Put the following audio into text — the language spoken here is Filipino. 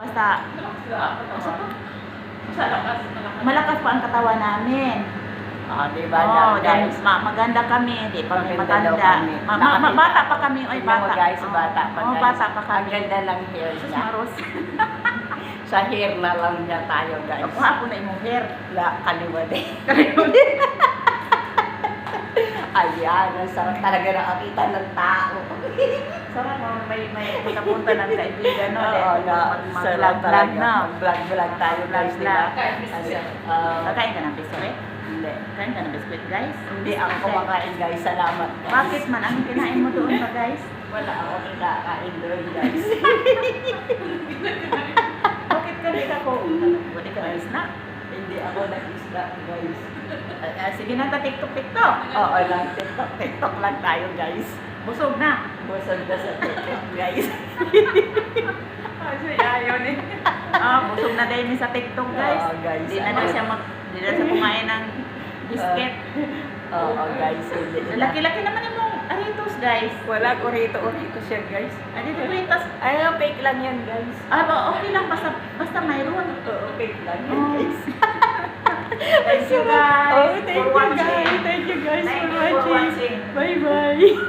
Basta, malakas pa ang katawan namin. Ah, di ba na, dahil guys? ma- maganda kami, di pa kami Maganda daw matanda. kami. Ma- ma- ma- bata pa kami, oy, Tingnan mo, bata. guys, Oo. bata pa Oo, guys. bata pa Ang kami. ganda ng hair Sus, niya. Maros. Sa hair na lang niya tayo, guys. Ako hapon na imong hair. La, kaliwa din. Ayan, ang sarap talaga nakakita ng tao. Sarap mo, may, may punta-punta ng kaibigan, no? Oo, mag- sarap talaga. na. Mag-vlog-vlog tayo, guys, di ba? Ah, Kakain ka ng biskuit? Hindi. Kain ka ng biskuit, guys? Hindi ako kumakain, guys. Salamat, guys. Bakit man? Anong kinain mo doon pa, guys? Wala ako kinakain doon, guys. Bakit ka ka ko? Buti ka na snack. Hindi ako nag-isda, guys. Ah, ah, sige na, TikTok, TikTok. Oo lang, TikTok, TikTok lang tayo, guys. Busog na. Busog na sa TikTok, guys. Kasi ayaw ni. Ah, busog na dahil sa TikTok, guys. Oo, guys. Hindi na daw siya mag... Hindi na siya kumain ng biscuit. Oo, guys. Hindi na. Laki-laki naman yung mong aritos, guys. Wala ko rito, rito siya, guys. Ah, dito aritos. Ay, fake lang yan, guys. Ah, okay lang. Basta, basta mayroon. Oo, fake lang yan, Oh. guys. Thank you, guys. Oh, thank you, guys. Thank you, guys, for watching. Bye-bye.